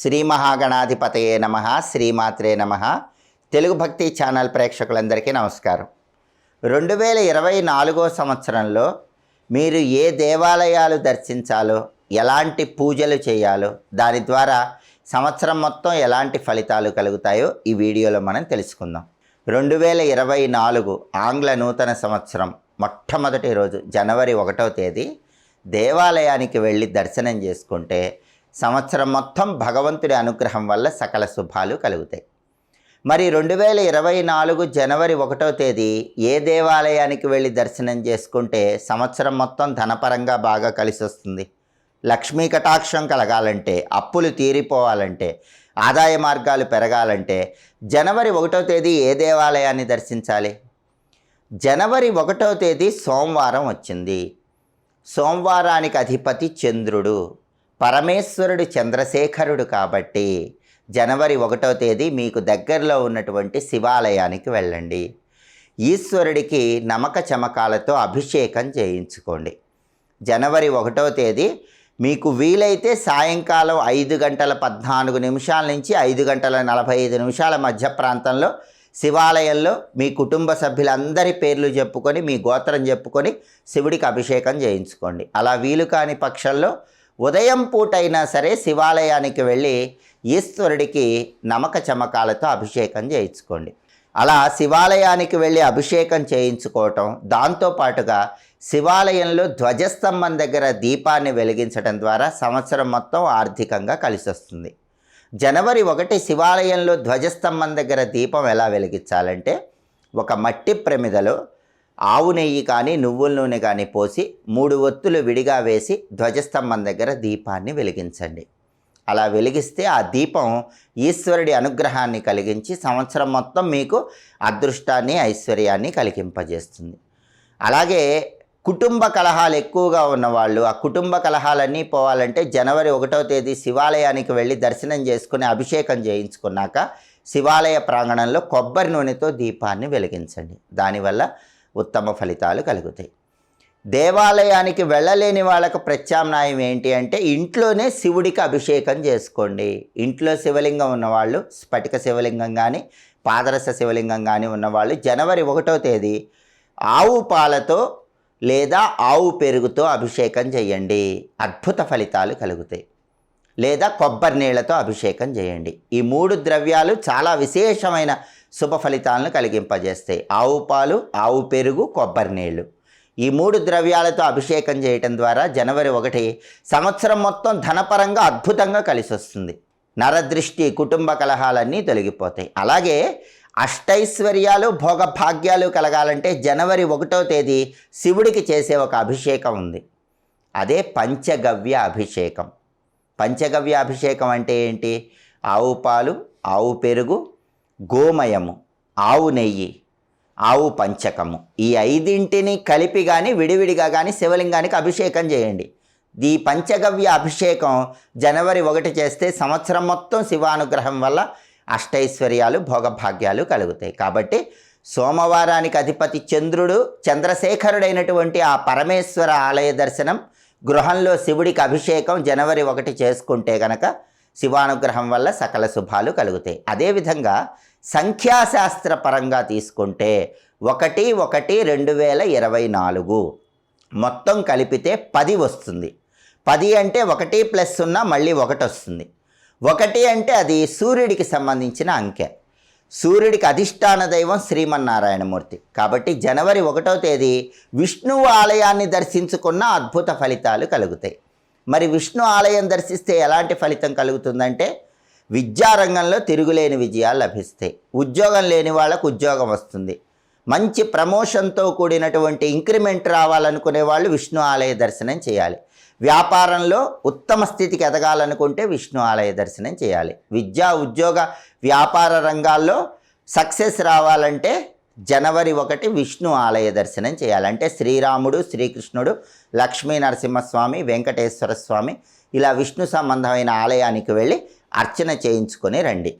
శ్రీ మహాగణాధిపతయే నమ శ్రీమాత్రే నమ. తెలుగు భక్తి ఛానల్ ప్రేక్షకులందరికీ నమస్కారం. రెండు వేల ఇరవై నాలుగో సంవత్సరంలో మీరు ఏ దేవాలయాలు దర్శించాలో ఎలాంటి పూజలు చేయాలో దాని ద్వారా సంవత్సరం మొత్తం ఎలాంటి ఫలితాలు కలుగుతాయో ఈ వీడియోలో మనం తెలుసుకుందాం. రెండు వేల ఇరవై నాలుగు ఆంగ్ల నూతన సంవత్సరం మొట్టమొదటి రోజు జనవరి ఒకటో తేదీ దేవాలయానికి వెళ్ళి దర్శనం చేసుకుంటే సంవత్సరం మొత్తం భగవంతుడి అనుగ్రహం వల్ల సకల శుభాలు కలుగుతాయి. మరి రెండు వేల ఇరవై నాలుగు జనవరి ఒకటో తేదీ ఏ దేవాలయానికి వెళ్ళి దర్శనం చేసుకుంటే సంవత్సరం మొత్తం ధనపరంగా బాగా కలిసి వస్తుంది? లక్ష్మీ కటాక్షం కలగాలంటే అప్పులు తీరిపోవాలంటే ఆదాయ మార్గాలు పెరగాలంటే జనవరి ఒకటో తేదీ ఏ దేవాలయాన్ని దర్శించాలి? జనవరి ఒకటో తేదీ సోమవారం వచ్చింది. సోమవారానికి అధిపతి చంద్రుడు. పరమేశ్వరుడు చంద్రశేఖరుడు కాబట్టి జనవరి ఒకటో తేదీ మీకు దగ్గరలో ఉన్నటువంటి శివాలయానికి వెళ్ళండి. ఈశ్వరుడికి నమక చమకాలతో అభిషేకం చేయించుకోండి. జనవరి ఒకటో తేదీ మీకు వీలైతే సాయంకాలం ఐదు గంటల పద్నాలుగు నిమిషాల నుంచి ఐదు గంటల నలభై ఐదు నిమిషాల మధ్య ప్రాంతంలో శివాలయంలో మీ కుటుంబ సభ్యులందరి పేర్లు చెప్పుకొని మీ గోత్రం చెప్పుకొని శివుడికి అభిషేకం చేయించుకోండి. అలా వీలు కాని పక్షంలో ఉదయం పూటైనా సరే శివాలయానికి వెళ్ళి ఈశ్వరుడికి నమక చమకాలతో అభిషేకం చేయించుకోండి. అలా శివాలయానికి వెళ్ళి అభిషేకం చేయించుకోవటం దాంతోపాటుగా శివాలయంలో ధ్వజస్తంభం దగ్గర దీపాన్ని వెలిగించడం ద్వారా సంవత్సరం మొత్తం ఆర్థికంగా కలిసి వస్తుంది జనవరి ఒకటి శివాలయంలో ధ్వజస్తంభం దగ్గర దీపం ఎలా వెలిగించాలంటే ఒక మట్టి ప్రమిదలో ఆవు నెయ్యి కానీ నువ్వుల నూనె కానీ పోసి మూడు ఒత్తులు విడిగా వేసి ధ్వజస్తంభం దగ్గర దీపాన్ని వెలిగించండి. అలా వెలిగిస్తే ఆ దీపం ఈశ్వరుడి అనుగ్రహాన్ని కలిగించి సంవత్సరం మొత్తం మీకు అదృష్టాన్ని ఐశ్వర్యాన్ని కలిగింపజేస్తుంది. అలాగే కుటుంబ కలహాలు ఎక్కువగా ఉన్నవాళ్ళు ఆ కుటుంబ కలహాలన్నీ పోవాలంటే జనవరి ఒకటో తేదీ శివాలయానికి వెళ్ళి దర్శనం చేసుకుని అభిషేకం చేయించుకున్నాక శివాలయ ప్రాంగణంలో కొబ్బరి నూనెతో దీపాన్ని వెలిగించండి. దానివల్ల ఉత్తమ ఫలితాలు కలుగుతాయి. దేవాలయానికి వెళ్ళలేని వాళ్ళకు ప్రత్యామ్నాయం ఏంటి అంటే ఇంట్లోనే శివుడికి అభిషేకం చేసుకోండి. ఇంట్లో శివలింగం ఉన్నవాళ్ళు స్ఫటిక శివలింగం కానీ పాదరస శివలింగం కానీ ఉన్నవాళ్ళు జనవరి ఒకటో తేదీ ఆవు పాలతో లేదా ఆవు పెరుగుతో అభిషేకం చేయండి. అద్భుత ఫలితాలు కలుగుతాయి. లేదా కొబ్బరి నీళ్ళతో అభిషేకం చేయండి. ఈ మూడు ద్రవ్యాలు చాలా విశేషమైన శుభ ఫలితాలను కలిగింపజేస్తాయి ఆవు పాలు ఆవు పెరుగు కొబ్బరి నీళ్ళు. ఈ మూడు ద్రవ్యాలతో అభిషేకం చేయటం ద్వారా జనవరి ఒకటి సంవత్సరం మొత్తం ధనపరంగా అద్భుతంగా కలిసి వస్తుంది నరదృష్టి కుటుంబ కలహాలన్నీ తొలగిపోతాయి. అలాగే అష్టైశ్వర్యాలు భోగభాగ్యాలు కలగాలంటే జనవరి ఒకటో తేదీ శివుడికి చేసే ఒక అభిషేకం ఉంది. అదే పంచగవ్య అభిషేకం. పంచగవ్య అభిషేకం అంటే ఏంటి? ఆవు పాలు ఆవు పెరుగు గోమయము ఆవు నెయ్యి ఆవు పంచకము. ఈ ఐదింటిని కలిపి కానీ విడివిడిగా కానీ శివలింగానికి అభిషేకం చేయండి. ఈ పంచగవ్య అభిషేకం జనవరి ఒకటి చేస్తే సంవత్సరం మొత్తం శివానుగ్రహం వల్ల అష్టైశ్వర్యాలు భోగభాగ్యాలు కలుగుతాయి. కాబట్టి సోమవారానికి అధిపతి చంద్రుడు చంద్రశేఖరుడైనటువంటి ఆ పరమేశ్వర ఆలయ దర్శనం గృహంలో శివుడికి అభిషేకం జనవరి ఒకటి చేసుకుంటే గనక శివానుగ్రహం వల్ల సకల శుభాలు కలుగుతాయి. అదేవిధంగా సంఖ్యాశాస్త్ర పరంగా తీసుకుంటే ఒకటి ఒకటి రెండు వేల ఇరవై నాలుగు మొత్తం కలిపితే పది వస్తుంది. పది అంటే ఒకటి ప్లస్ సున్నా మళ్ళీ ఒకటి వస్తుంది. ఒకటి అంటే అది సూర్యుడికి సంబంధించిన అంకె. సూర్యుడికి అధిష్టాన దైవం శ్రీమన్నారాయణమూర్తి. కాబట్టి జనవరి ఒకటో తేదీ విష్ణువు ఆలయాన్ని దర్శించుకున్న అద్భుత ఫలితాలు కలుగుతాయి. మరి విష్ణు ఆలయం దర్శిస్తే ఎలాంటి ఫలితం కలుగుతుందంటే విద్యారంగంలో తిరుగులేని విజయాలు లభిస్తాయి. ఉద్యోగం లేని వాళ్ళకు ఉద్యోగం వస్తుంది. మంచి ప్రమోషన్తో కూడినటువంటి ఇంక్రిమెంట్ రావాలనుకునే వాళ్ళు విష్ణు ఆలయ దర్శనం చేయాలి. వ్యాపారంలో ఉత్తమ స్థితికి ఎదగాలనుకుంటే విష్ణు ఆలయ దర్శనం చేయాలి. విద్యా ఉద్యోగ వ్యాపార రంగాల్లో సక్సెస్ రావాలంటే జనవరి ఒకటి విష్ణు ఆలయ దర్శనం చేయాలంటే శ్రీరాముడు శ్రీకృష్ణుడు లక్ష్మీ నరసింహస్వామి వెంకటేశ్వర స్వామి ఇలా విష్ణు సంబంధమైన ఆలయానికి వెళ్ళి అర్చన చేయించుకొని రండి.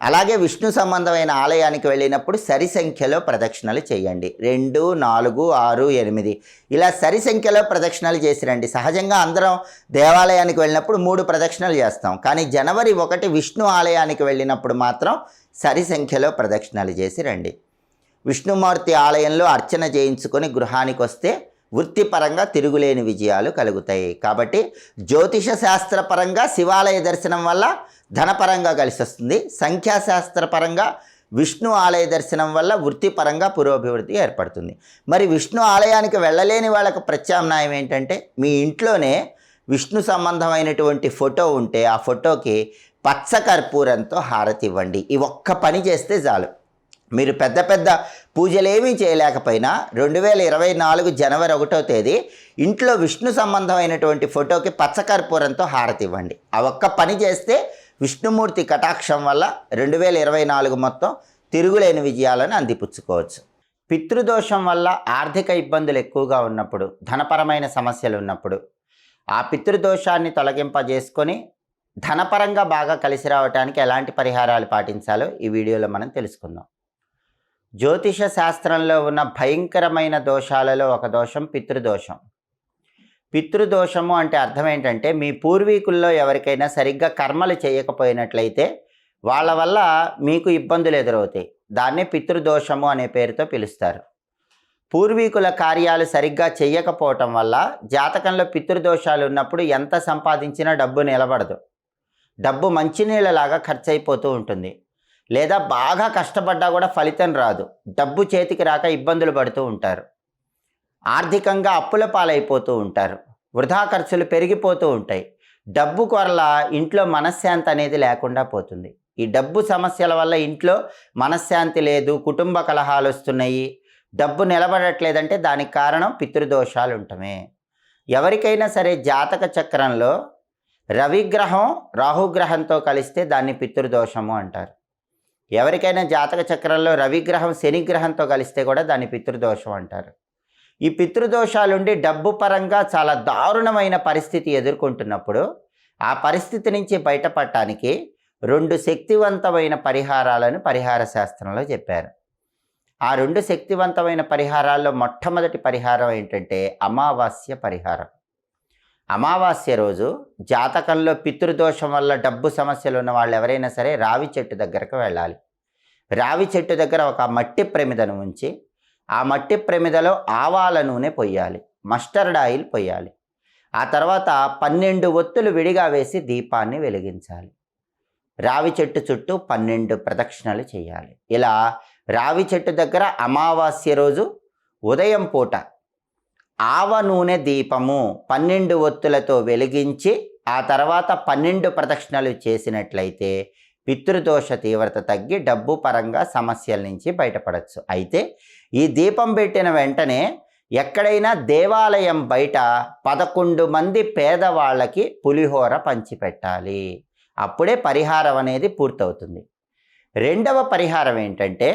అలాగే విష్ణు సంబంధమైన ఆలయానికి వెళ్ళినప్పుడు సరి సంఖ్యలో ప్రదక్షిణలు చేయండి. రెండు నాలుగు ఆరు ఎనిమిది. ఇలా సరి సంఖ్యలో ప్రదక్షిణలు చేసి రండి. సహజంగా అందరం దేవాలయానికి వెళ్ళినప్పుడు మూడు ప్రదక్షిణలు చేస్తాం. కానీ జనవరి ఒకటి విష్ణు ఆలయానికి వెళ్ళినప్పుడు మాత్రం సరి సంఖ్యలో ప్రదక్షిణలు చేసి రండి. విష్ణుమూర్తి ఆలయంలో అర్చన చేయించుకొని గృహానికి వస్తే వృత్తిపరంగా తిరుగులేని విజయాలు కలుగుతాయి. కాబట్టి జ్యోతిష శాస్త్రపరంగా శివాలయ దర్శనం వల్ల ధనపరంగా కలిసి వస్తుంది సంఖ్యాశాస్త్రపరంగా విష్ణు ఆలయ దర్శనం వల్ల వృత్తిపరంగా పురోభివృద్ధి ఏర్పడుతుంది. మరి విష్ణు ఆలయానికి వెళ్ళలేని వాళ్ళకు ప్రత్యామ్నాయం ఏంటంటే మీ ఇంట్లోనే విష్ణు సంబంధమైనటువంటి ఫోటో ఉంటే ఆ ఫోటోకి పచ్చ కర్పూరంతో హారతి ఇవ్వండి. ఈ ఒక్క పని చేస్తే చాలు. మీరు పెద్ద పెద్ద పూజలేమీ చేయలేకపోయినా రెండు వేల ఇరవై నాలుగు జనవరి ఒకటో తేదీ ఇంట్లో విష్ణు సంబంధమైనటువంటి ఫోటోకి పచ్చకర్పూరంతో హారతి ఇవ్వండి ఆ ఒక్క పని చేస్తే విష్ణుమూర్తి కటాక్షం వల్ల రెండు వేల ఇరవై నాలుగు మొత్తం తిరుగులేని విజయాలను అందిపుచ్చుకోవచ్చు. పితృదోషం వల్ల ఆర్థిక ఇబ్బందులు ఎక్కువగా ఉన్నప్పుడు ధనపరమైన సమస్యలు ఉన్నప్పుడు ఆ పితృదోషాన్ని తొలగింపజేసుకొని ధనపరంగా బాగా కలిసి రావడానికి ఎలాంటి పరిహారాలు పాటించాలో ఈ వీడియోలో మనం తెలుసుకుందాం. జ్యోతిష శాస్త్రంలో ఉన్న భయంకరమైన దోషాలలో ఒక దోషం పితృదోషం. పితృదోషము అంటే అర్థం ఏంటంటే మీ పూర్వీకుల్లో ఎవరికైనా సరిగ్గా కర్మలు చేయకపోయినట్లయితే వాళ్ళ వల్ల మీకు ఇబ్బందులు ఎదురవుతాయి. దాన్నే పితృదోషము అనే పేరుతో పిలుస్తారు. పూర్వీకుల కార్యాలు సరిగ్గా చేయకపోవటం వల్ల జాతకంలో పితృదోషాలు ఉన్నప్పుడు ఎంత సంపాదించినా డబ్బు నిలబడదు. డబ్బు మంచినీళ్ళలాగా ఖర్చు అయిపోతూ ఉంటుంది. లేదా బాగా కష్టపడ్డా కూడా ఫలితం రాదు. డబ్బు చేతికి రాక ఇబ్బందులు పడుతూ ఉంటారు. ఆర్థికంగా అప్పుల పాలైపోతూ ఉంటారు. వృధా ఖర్చులు పెరిగిపోతూ ఉంటాయి. డబ్బు కొరల ఇంట్లో మనశ్శాంతి అనేది లేకుండా పోతుంది. ఈ డబ్బు సమస్యల వల్ల ఇంట్లో మనశ్శాంతి లేదు కుటుంబ కలహాలు వస్తున్నాయి. డబ్బు నిలబడట్లేదంటే దానికి కారణం పితృదోషాలు ఉండటమే. ఎవరికైనా సరే జాతక చక్రంలో రవిగ్రహం రాహుగ్రహంతో కలిస్తే దాన్ని పితృదోషము అంటారు. ఎవరికైనా జాతక చక్రంలో రవిగ్రహం శనిగ్రహంతో కలిస్తే కూడా దాన్ని పితృదోషం అంటారు. ఈ పితృదోషాలుండి డబ్బు పరంగా చాలా దారుణమైన పరిస్థితి ఎదుర్కొంటున్నప్పుడు ఆ పరిస్థితి నుంచి బయటపడటానికి రెండు శక్తివంతమైన పరిహారాలను పరిహార శాస్త్రంలో చెప్పారు. ఆ రెండు శక్తివంతమైన పరిహారాల్లో మొట్టమొదటి పరిహారం ఏంటంటే అమావాస్య పరిహారం. అమావాస్య రోజు జాతకంలో పితృదోషం వల్ల డబ్బు సమస్యలు ఉన్న వాళ్ళు ఎవరైనా సరే రావి చెట్టు దగ్గరకు వెళ్ళాలి. రావి చెట్టు దగ్గర ఒక మట్టి ప్రమిదను ఉంచి ఆ మట్టి ప్రమిదలో ఆవాల నూనె పొయ్యాలి. Mustard oil పొయ్యాలి. ఆ తర్వాత పన్నెండు ఒత్తులు విడిగా వేసి దీపాన్ని వెలిగించాలి. రావి చెట్టు చుట్టూ పన్నెండు ప్రదక్షిణలు చేయాలి. ఇలా రావి చెట్టు దగ్గర అమావాస్య రోజు ఉదయం పూట ఆవ నూనె దీపము పన్నెండు ఒత్తులతో వెలిగించి ఆ తర్వాత పన్నెండు ప్రదక్షిణలు చేసినట్లయితే పితృదోష తీవ్రత తగ్గి డబ్బు పరంగా సమస్యల నుంచి బయటపడవచ్చు అయితే ఈ దీపం పెట్టిన వెంటనే ఎక్కడైనా దేవాలయం బయట పదకొండు మంది పేదవాళ్ళకి పులిహోర పంచిపెట్టాలి. అప్పుడే పరిహారం అనేది పూర్తవుతుంది. రెండవ పరిహారం ఏంటంటే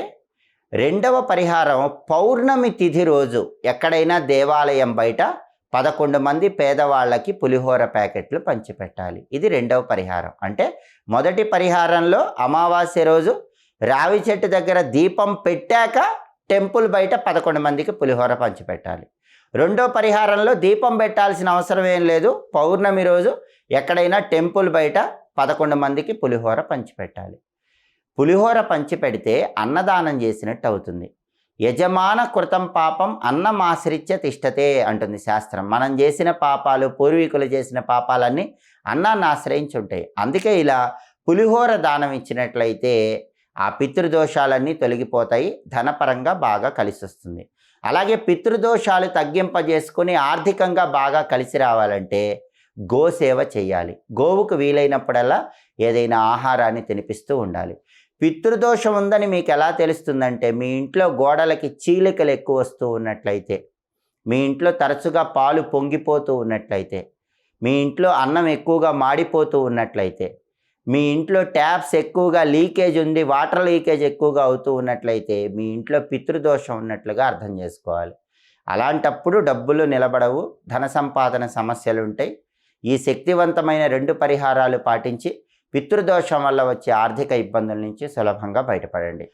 రెండవ పరిహారం పౌర్ణమి తిథి రోజు ఎక్కడైనా దేవాలయం బయట పదకొండు మంది పేదవాళ్ళకి పులిహోర ప్యాకెట్లు పంచిపెట్టాలి. ఇది రెండవ పరిహారం. అంటే మొదటి పరిహారంలో అమావాస్య రోజు రావి చెట్టు దగ్గర దీపం పెట్టాక టెంపుల్ బయట పదకొండు మందికి పులిహోర పంచిపెట్టాలి. రెండో పరిహారంలో దీపం పెట్టాల్సిన అవసరం ఏం లేదు. పౌర్ణమి రోజు ఎక్కడైనా టెంపుల్ బయట పదకొండు మందికి పులిహోర పంచిపెట్టాలి. పులిహోర పంచిపెడితే అన్నదానం చేసినట్టు అవుతుంది యజమాన కృతం పాపం అన్నమాశ్రిత్య తిష్టతే అంటుంది శాస్త్రం. మనం చేసిన పాపాలు పూర్వీకులు చేసిన పాపాలన్నీ అన్నాన్ని ఆశ్రయించి ఉంటాయి అందుకే ఇలా పులిహోర దానం ఇచ్చినట్లయితే ఆ పితృదోషాలన్నీ తొలగిపోతాయి ధనపరంగా బాగా కలిసి వస్తుంది అలాగే పితృదోషాలు తగ్గింపజేసుకొని ఆర్థికంగా బాగా కలిసి రావాలంటే గోసేవ చేయాలి. గోవుకు వీలైనప్పుడల్లా ఏదైనా ఆహారాన్ని తినిపిస్తూ ఉండాలి. పితృదోషం ఉందని మీకు ఎలా తెలుస్తుందంటే మీ ఇంట్లో గోడలకి చీలికలు ఎక్కువ వస్తూ ఉన్నట్లయితే మీ ఇంట్లో తరచుగా పాలు పొంగిపోతూ ఉన్నట్లయితే మీ ఇంట్లో అన్నం ఎక్కువగా మాడిపోతూ ఉన్నట్లయితే మీ ఇంట్లో ట్యాప్స్ ఎక్కువగా లీకేజ్ ఉంది వాటర్ లీకేజ్ ఎక్కువగా అవుతూ ఉన్నట్లయితే మీ ఇంట్లో పితృదోషం ఉన్నట్లుగా అర్థం చేసుకోవాలి. అలాంటప్పుడు డబ్బులు నిలబడవు ధన సంపాదన సమస్యలు ఉంటాయి ఈ శక్తివంతమైన రెండు పరిహారాలు పాటించి పితృదోషం వల్ల వచ్చే ఆర్థిక ఇబ్బందుల నుంచి సులభంగా బయటపడండి.